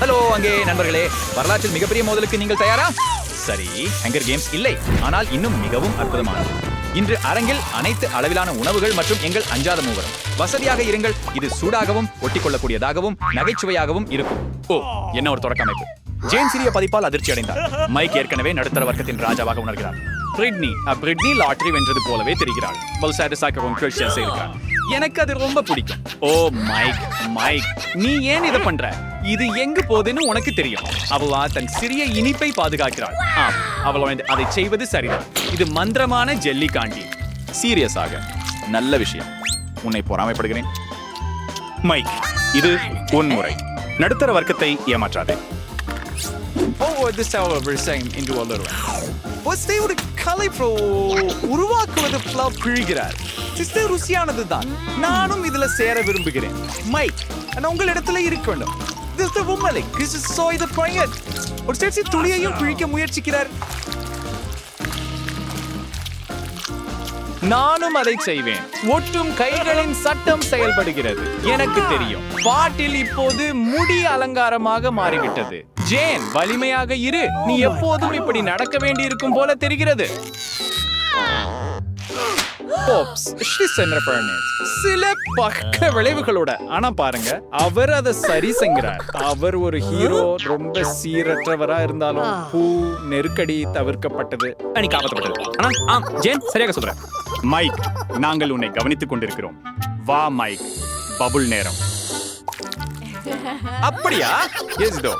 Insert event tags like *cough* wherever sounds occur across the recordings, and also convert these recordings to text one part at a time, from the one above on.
Hello அங்கே நண்பர்களே. வரலாற்றில் மிகப்பெரிய மோதலுக்கு நீங்கள் தயாரா? சரி ஹங்கர் கேம்ஸ் இல்லை. ஆனால் இன்னும் மிகவும் அற்புதமானது. இன்று அரங்கில் அனைத்து அளவிலான உணவுகள் மற்றும் எங்கள் அஞ்சாத மூவரும். வசதியாக இருங்கள். இது சூடாகவும் ஒட்டிக்கொள்ளக்கூடியதாகவும் நகைச்சுவையாகவும் இருக்கும். ஓ என்ன ஒரு தொடக்க அமைப்பு ஜேன் சிறிய பதிப்பால் அதிர்ச்சி அடைந்தார். மைக் ஏற்கனவே நடுத்தர வர்க்கத்தின் ராஜாவாக உணர்கிறார். பிரிட்னி பிரிட்னி லாட்டரி வென்றது போலவே தெரிகிறாள். பல்சாட்டிஸாகவும் கிறிஸ்டியன்ஸ் இருக்கிறார் எனக்கு அது ரொம்ப பிடிக்கும். ஓ மைக் மைக் நீ ஏன் இதை பண்ற? இது எங்கு போகுதுன்னு உனக்கு தெரியும். அவளா தன் சிறிய இனிப்பை பாதுகாக்கிறாள். ஆம் அவளோ அதை செய்வது சரிதான். இது மந்திரமான ஜெல்லி காண்டி சீரியஸாக நல்ல விஷயம். உன்னை பொறாமைப்படுகிறேன். மைக் இது உன் முறை. நடுத்தர வர்க்கத்தை ஏமாற்றாதே. Oh, oh this we're saying into a little. ஒரு கலை ப்ரோ உருவாக்குவது ஃப்ளவ் பிழிகிறார். சிஸ்டர் ருசியானது தான் நானும் இதுல சேர விரும்புகிறேன். மைக் நான் உங்கள் இடத்துல இருக்க வேண்டும். The woman. This is so. ஒரு சேர்ச்சி துளியையும் பிழிக்க முயற்சிக்கிறார். நானும் அதை செய்வேன். ஒட்டும் கைகளின் சட்டம் செயல்படுகிறது. எனக்கு தெரியும். பாட்டில் இப்போது முடி அலங்காரமாக மாறிவிட்டது. ஜேன் வலிமையாக இரு. நீ எப்போதும் இப்படி நடக்க வேண்டியிருக்கும் போல தெரிகிறது. She's in a furnace. சில பக்க விளைவுகளோட. ஆனா பாருங்க அவர் அதை சரி செய்கிறார் அவர் ஒரு ஹீரோ ரொம்ப சீரற்றவரா இருந்தாலும் பூ நெருக்கடி தவிர்க்கப்பட்டது. அணி காப்பாற்றப்பட்டது ஆனா ஆம் ஜேன் சரியாக சொல்ற. மைக் நாங்கள் உன்னை கவனித்துக் கொண்டிருக்கிறோம். வா மைக் பபுள் நேரம். அப்படியா? எஸ் தோ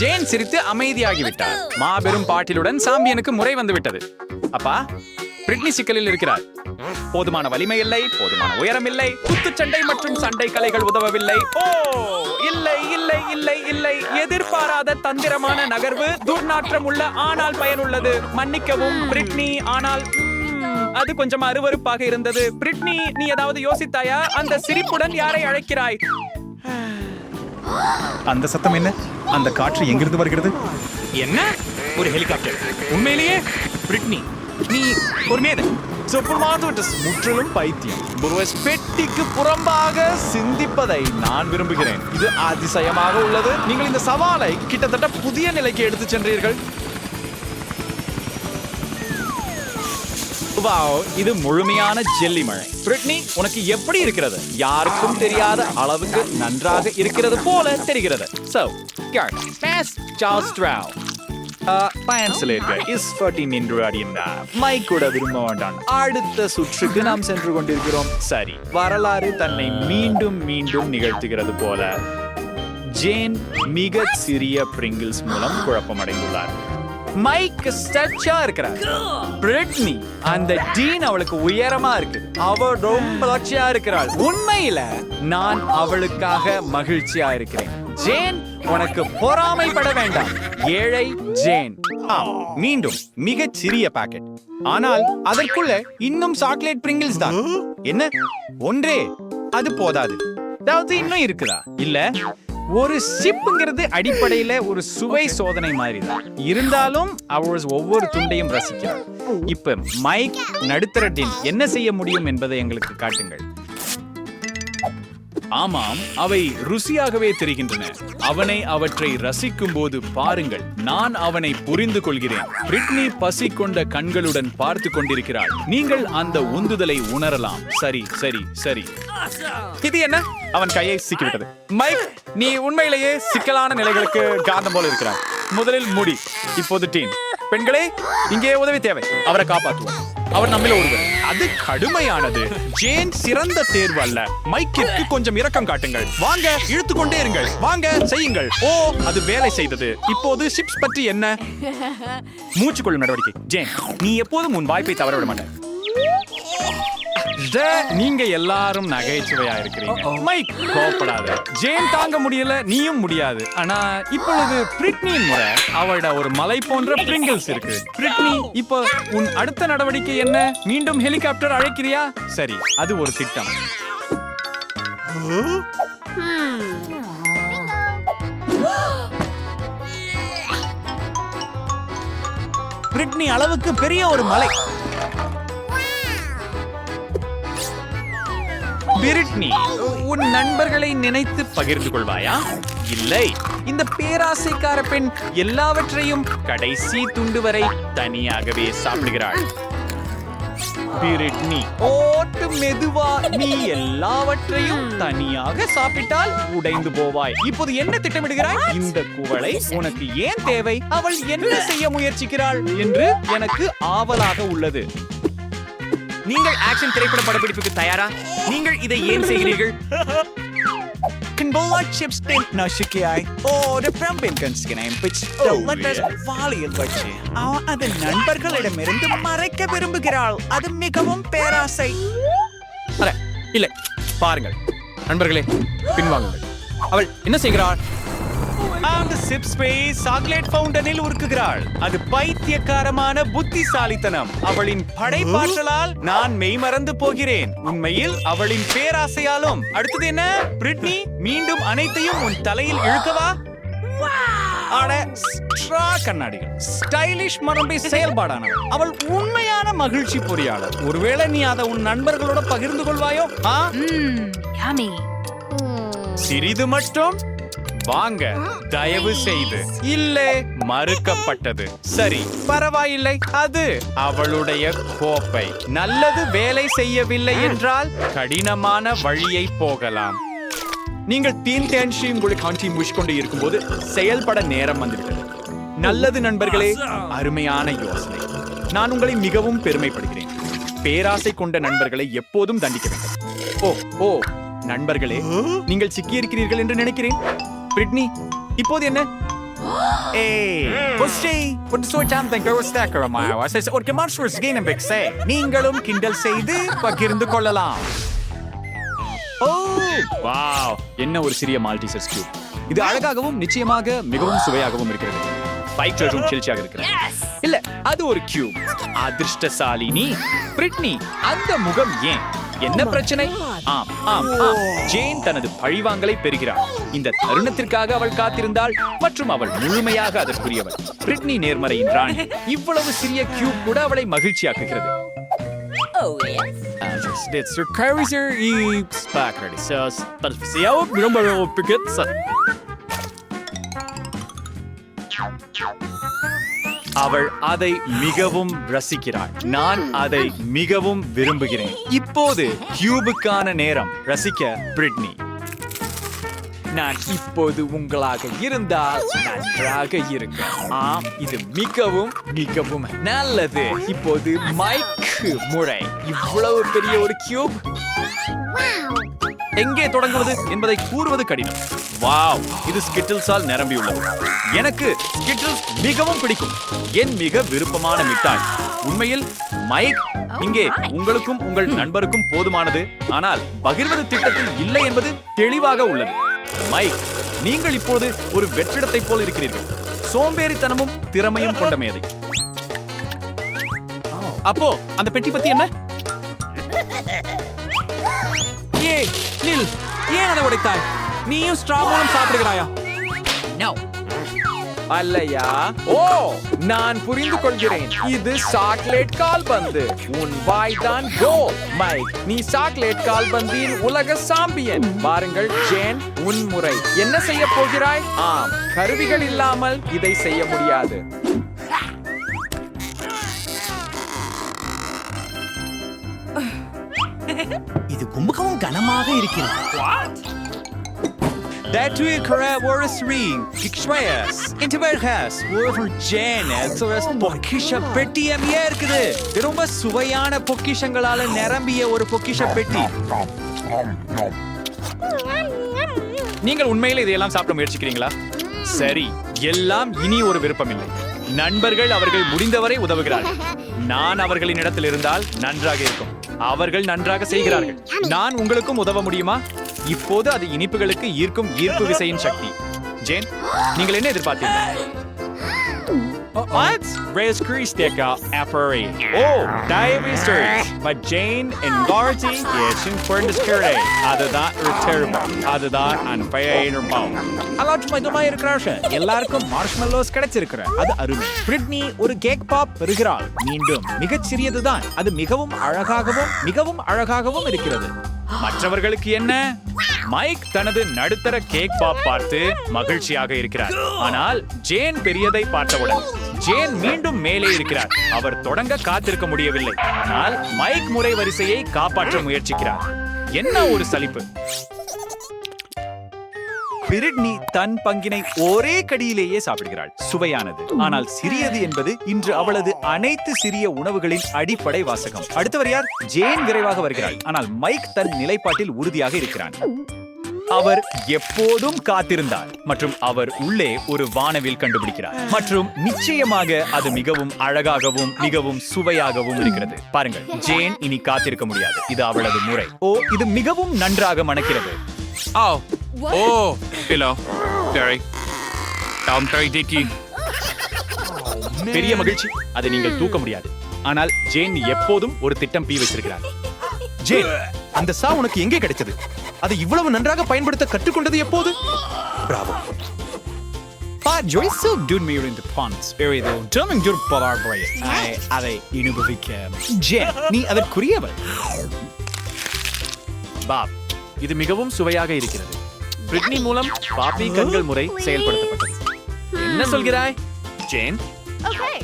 ஜேன் சிரித்து அமைதியாகி விட்டார் மாபெரும் பாட்டிலுடன் சாம்பியனுக்கு முறை வந்து விட்டது அப்பா பிரிட்னி சிக்கலில் இருக்கிறார். போதுமான வலிமை இல்லை போதுமான உயரம் இல்லை. குத்துச்சண்டை மற்றும் சண்டை கலைகள் உதவவில்லை. ஓ இல்லை இல்லை இல்லை இல்லை. எதிர்பாராத தந்திரமான நகர்வு துர்நாற்றம் உள்ள ஆனால் பயனுள்ளது. மன்னிக்கவும் பிரிட்னி ஆனால் அது கொஞ்சம் அருவருப்பாக இருந்தது. பிரிட்னி நீ ஏதாவது யோசித்தாயா? அந்த சிரிப்புடன் யாரை அழைக்கிறாய்? அந்த சத்தம் என்ன? அந்த காற்று எங்கிருந்து வருகிறது? என்ன? ஒரு ஹெலிகாப்டர். உண்மையிலேயே பிரிட்னி. நீ ஒரு மேதை. சொப்புமாதோட்டஸ் முற்றிலும் பைத்தியம். புருவஸ் பெட்டிக்கு புறம்பாக சிந்திப்பதை நான் விரும்புகிறேன். இது அதிசயமாக உள்ளது. நீங்கள் இந்த சவாலை கிட்டத்தட்ட புதிய நிலைக்கு எடுத்து சென்றீர்கள். வாவ் இது முழுமையான ஜெல்லி மழை. பிரிட்னி உனக்கு எப்படி இருக்கிறது? யாருக்கும் தெரியாத அளவுக்கு நன்றாக இருக்கிறது போல தெரிகிறது. சோ பாஸ் சார்ல்ஸ் ட்ராவ் பயன்சிலேர்கள் இஸ் ஃபர்டின் என்று அறிந்தார் மைக் கூட விரும்ப வேண்டாம் அடுத்த சுற்றுக்கு நாம் சென்று கொண்டிருக்கிறோம் சரி வரலாறு தன்னை மீண்டும் மீண்டும் நிகழ்த்துகிறது போல ஜேன் மிக சிறிய பிரிங்கிள்ஸ் மூலம் குழப்பமடைந்துள்ளார் மைக் ஸ்டச்சா இருக்கிறார். பிரிட்னி அந்த டீன் அவளுக்கு உயரமா இருக்கு. அவ ரொம்ப லட்சியா இருக்கிறாள். உண்மையில நான் அவளுக்காக மகிழ்ச்சியா இருக்கிறேன். ஜேன் உனக்கு பொறாமைப்பட வேண்டாம். ஏழை ஜேன். மீண்டும் மிகச் சிறிய பாக்கெட் ஆனால் அதற்குள்ள இன்னும் சாக்லேட் பிரிங்கிள்ஸ் தான். என்ன? ஒன்றே. அது போதாது. அதாவது இன்னும் இருக்குதா? இல்ல. ஒரு சிப்புங்கிறது அடிப்படையில ஒரு சுவை சோதனை மாதிரி தான் இருந்தாலும் அவர் ஒவ்வொரு துண்டையும் ரசிக்கிறார். இப்ப மைக் நடுத்தர டின் என்ன செய்ய முடியும் என்பதை எங்களுக்கு காட்டுங்கள். ஆமாம் அவை ருசியாகவே தெரிகின்றன. அவனை அவற்றை ரசிக்கும் போது பாருங்கள் நான் அவனை புரிந்து கொள்கிறேன். பிரிட்னி பசி கொண்ட கண்களுடன் பார்த்து கொண்டிருக்கிறாள். நீங்கள் அந்த உந்துதலை உணரலாம். சரி சரி சரி. இது என்ன? அவன் கையை சிக்கிவிட்டது. மைக் நீ உண்மையிலேயே சிக்கலான நிலைகளுக்கு காந்தம் போல இருக்கிறார் முதலில் முடி இப்போது டீன். பெண்களே இங்கே உதவி தேவை. அவரை காப்பாற்றுவோம். அவர் நம்மில் ஒருவர். அது கடுமையானது. ஜேன் சிறந்த தேர்வு அல்ல மைக்கிற்கு கொஞ்சம் இரக்கம் காட்டுங்கள். வாங்க இழுத்துக்கொண்டே இருங்கள். வாங்க செய்யுங்கள். ஓ அது வேலை செய்தது. இப்போது ஷிப்ஸ் பற்றி என்ன? *laughs* மூச்சுக்கொள்ளும் நடவடிக்கை. ஜேன் நீ எப்போதும் உன் வாய்ப்பை தவற விட நீங்க எல்லாரும் நகைச்சுவையா இருக்கிறீங்க. மைக் கோப்படாத ஜேன் தாங்க முடியல நீயும் முடியாது. ஆனா இப்பொழுது பிரிட்னியின் முறை. அவளோட ஒரு மலை போன்ற பிரிங்கிள்ஸ் இருக்கு. பிரிட்னி இப்போ உன் அடுத்த நடவடிக்கை என்ன? மீண்டும் ஹெலிகாப்டர் அழைக்கிறியா? சரி அது ஒரு திட்டம். பிரிட்னி அளவுக்கு பெரிய ஒரு மலை. பிரிட்னி உன் நண்பர்களை நினைத்து பகிர்ந்து கொள்வாயா? இல்லை. இந்த பேராசைக்கார பெண் எல்லாவற்றையும் கடைசி துண்டு வரை தனியாகவே சாப்பிடுகிறாள். பிரிட்னி ஓட்டு மெதுவா நீ எல்லாவற்றையும் தனியாக சாப்பிட்டால் உடைந்து போவாய். இப்போது என்ன திட்டமிடுகிறாய்? இந்த குவளை உனக்கு ஏன் தேவை? அவள் என்ன செய்ய முயற்சிக்கிறாள்? என்று எனக்கு ஆவலாக உள்ளது. நீங்கள் ஆக்ஷன் திரைப்பட படப்பிடிப்புக்கு தயாரா? நீங்கள் இதை ஏன் செய்கிறீர்கள்? Kimball chips den நசுக்கியாய் ஓ the பிரம்பின் கன்ஸ்கினை பிச் வாலியில் வச்சு அவன் அது நண்பர்களிடமிருந்து மறைக்க விரும்புகிறாள். அது மிகவும் பேராசை. அல்ல இல்லை. பாருங்கள். நண்பர்களே பின்வாங்குங்கள். அவள் என்ன செய்கிறாள்? அந்த சிப்ஸ்பே சாக்லேட் ஃபவுண்டனில் உருக்குகிறாள். அது பைத்தியக்காரமான புத்திசாலித்தனம். அவளின் படைப்பாற்றலால் நான் மெய்மறந்து போகிறேன். உண்மையில் அவளின் பேராசையாலும். அடுத்தது என்ன? பிரிட்னி மீண்டும் அனைத்தையும் உன் தலையில் இழுக்கவா? அட ஸ்ட்ரா கண்ணாடிகள். ஸ்டைலிஷ் மரபை செயல்பாடானவள் அவள் உண்மையான மகிழ்ச்சி பொறியாளர். ஒருவேளை நீ அதை உன் நண்பர்களோட பகிர்ந்து கொள்வாயோ. சிறிது மட்டும். வாங்க தயவு செய்து. இல்லை மறுக்கப்பட்டது. சரி பரவாயில்லை அது அவளுடைய கோப்பை. நல்லது வேலை செய்யவில்லை என்றால் கடினமான வழியை போகலாம். நீங்கள் தீன் தேன்ஷி உங்களை காட்சி கொண்டு இருக்கும்போது செயல்பட நேரம் வந்துவிட்டது. நல்லது நண்பர்களே அருமையான யோசனை. நான் உங்களை மிகவும் பெருமைப்படுகிறேன். பேராசை கொண்ட நண்பர்களை எப்போதும் தண்டிக்க வேண்டும். ஓ ஓ நண்பர்களே நீங்கள் சிக்கியிருக்கிறீர்கள் என்று நினைக்கிறேன். பிரிட்னி இப்போது என்ன? *gasps* நீங்களும் கிண்டல் செய்து பகிர்ந்து கொள்ளலாம். Oh wow. என்ன ஒரு சிறிய மால்டிசஸ் கியூப் இது அழகாகவும் நிச்சயமாக மிகவும் சுவையாகவும் இருக்கிறது. பைக் ஜோஜும் சில்ச்சியாக இருக்கிறது இல்ல அது ஒரு கியூப் அதிர்ஷ்டசாலி நீ பிரிட்னி அந்த முகம் ஏன்? என்ன பிரச்சனை? ஆம் ஆம் ஆம். ஜேன் தனது பழிவாங்கலை பெறுகிறாள் இந்த தருணத்திற்காக அவள் காத்திருந்தாள் மற்றும் அவள் முழுமையாக அதற்குரியவள். பிரிட்னி நேர்மறையின் ராணி. இவ்வளவு சிறிய கியூப் கூட அவளை மகிழ்ச்சியாக்குகிறது. Med de här uppbygget அவள் அதை மிகவும் ரசிக்கிறாள். நான் அதை மிகவும் விரும்புகிறேன். இப்போது கியூபுக்கான நேரம். ரசிக்க பிரிட்னி. நான் இப்போது உங்களாக இருந்தால் நன்றாக இருக்கும் ஆம் இது மிகவும் மிகவும் நல்லது. இப்போது மைக் முறை. இவ்வளவு பெரிய ஒரு கியூப் எங்கே தொடங்குவது என்பதை கூறுவது கடினம். வாவ் இது ஸ்கிட்டில்ஸால் நிரம்பியுள்ளது. எனக்கு ஸ்கிட்டில்ஸ் மிகவும் பிடிக்கும். என் மிக விருப்பமான மிட்டாய். உண்மையில் மைக் இங்கே உங்களுக்கும் உங்கள் நண்பருக்கும் போதுமானது. ஆனால் பகிர்வது திட்டத்தில் இல்லை என்பது தெளிவாக உள்ளது. மைக் நீங்கள் இப்போது ஒரு வெற்றிடத்தை போல் இருக்கிறீர்கள். சோம்பேறித்தனமும் திறமையும் கொண்ட மேதை. அப்போ அந்த பெட்டி பத்தி என்ன? நில் ஏன் அதை உடைத்தாய்? நீயும் ஸ்ட்ரா மூலம் சாப்பிடுகிறாயா. அல்லையா? ஓ நான் புரிந்து கொள்கிறேன். இது சாக்லேட் கால்பந்து. உன் வாய் தான் கோல் மைக் நீ சாக்லேட் கால்பந்தின் உலக சாம்பியன். பாருங்கள் ஜேன் உன் முறை. என்ன செய்ய போகிறாய்? ஆம் கருவிகள் இல்லாமல் இதை செய்ய முடியாது. இது *laughs* கும்பகவும் கனமாக இருக்கிறது That will correct Warriors Ring, Kixrayas, Interverhas, Wolver Janes, பொக்கிஷ பெட்டியமே இருக்குது. ரொம்ப சுவையான பொக்கிஷங்களால நிரம்பிய ஒரு பொக்கிஷ பெட்டி. நீங்கள் உண்மையில இதையெல்லாம் சாப்பிட முயற்சிக்கிறீங்களா? சரி எல்லாம் இனி ஒரு விருப்பம் இல்லை நண்பர்கள் அவர்கள் முடிந்தவரை உதவுகிறார்கள். நான் அவர்களின் இடத்தில் இருந்தால் நன்றாக இருக்கும். அவர்கள் நன்றாக செய்கிறார்கள். நான் உங்களுக்கும் உதவ முடியுமா? இப்போது அது இனிப்புகளுக்கு ஈர்க்கும் ஈர்ப்பு விசையின் சக்தி. ஜேன் நீங்கள் என்ன எதிர்பார்த்தீங்க What? Raise Grease Stick Apari. Oh, Diabetes. But Jane and Garty, yes, in Fernandez Curry. Other that or terrible. Other that and fire or bone. A lot மைதமா இருக்கிறாங்க எல்லாருக்கும் மார்ஷ்மெல்லோஸ் கிடைச்சிருக்கிற அது அருமை பிரிட்னி ஒரு கேக் பாப் பெறுகிறாள் மீண்டும் மிகச் சிறியதுதான் அது மிகவும் அழகாகவும் மிகவும் அழகாகவும் இருக்கிறது மற்றவர்களுக்கு என்ன மைக் தனது நடுத்தர கேக் பாப் பார்த்து மகிழ்ச்சியாக இருக்கிறார் ஆனால் ஜேன் பெரியதை பார்த்தவுடன் ஜேன் மீண்டும் மேலே இருக்கிறார். அவர் தொடங்க காத்திருக்க முடியவில்லை. ஆனால் மைக் முறை வரிசையை காப்பாற்ற முயற்சிக்கிறார். என்ன ஒரு சலிப்பு. பிரிட்னி தன் பங்கினை ஒரே கடியிலேயே சாப்பிடுகிறாள். சுவையானது. ஆனால் சிறியது என்பது இன்று அவளது அனைத்து சிறிய உணவுகளின் அடிப்படை வாசகம். அடுத்தவர் யார்? ஜேன் விரைவாக வருகிறாள். ஆனால் மைக் தன் நிலைப்பாட்டில் உறுதியாக இருக்கிறான். அவர் எப்போதும் காத்திருந்தார் மற்றும் அவர் உள்ளே ஒரு வானவில் கண்டுபிடிக்கிறார் மற்றும் நிச்சயமாக அது மிகவும் அழகாகவும் மிகவும் சுவையாகவும் இருக்கிறது பாருங்கள் ஜேன் இனி காத்திருக்க முடியாது இது அவளது முறை ஓ இது மிகவும் நன்றாக மணக்கிறது Oh. Oh. Hello. I'm. பெரிய மகிழ்ச்சி அதை நீங்கள் தூக்க முடியாது ஆனால் ஜேன் எப்போதும் ஒரு திட்டம் பி வச்சிருக்கிறார் ஜேன் அந்த சா உனக்கு எங்கே கிடைச்சது அதை இவ்வளவு நன்றாக பயன்படுத்த கற்றுக்கொண்டது எப்போது? Bravo Pa Joyce so good me in the ponds. Very though. German good polar boy. I அதை இனுபவிக்க ஜேன் நீ அதற்குரியவள் பாப் இது மிகவும் சுவையாக இருக்கிறது. பிரிட்னி மூலம் பாப்பி கண்கள் முறை செயல்படுத்தப்பட்டது. என்ன சொல்கிறாய்? Jane Okay.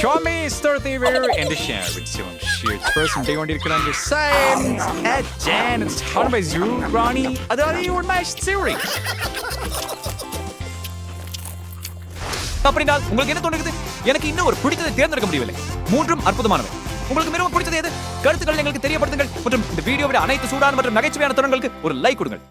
Show me Dorothy River and the share with some shit person they want to get on your side. At Jan, it's how by அதாவது ஒரு மேட்ச் theory. அப்படினால் உங்களுக்கு என்ன தோணுகிறது எனக்கு இன்னும் ஒரு பிடித்ததை தேர்ந்தெடுக்க முடியவில்லை. மூன்றும் அற்புதமானவை. உங்களுக்கு மிகவும் பிடித்தது எது? கருத்துக்கள் எங்களுக்கு தெரியப்படுத்துங்கள். மற்றும் இந்த வீடியோவிட அனைத்து சூடான மற்றும் நகைச்சுவையான தருணங்களுக்கு ஒரு லைக் கொடுங்கள்.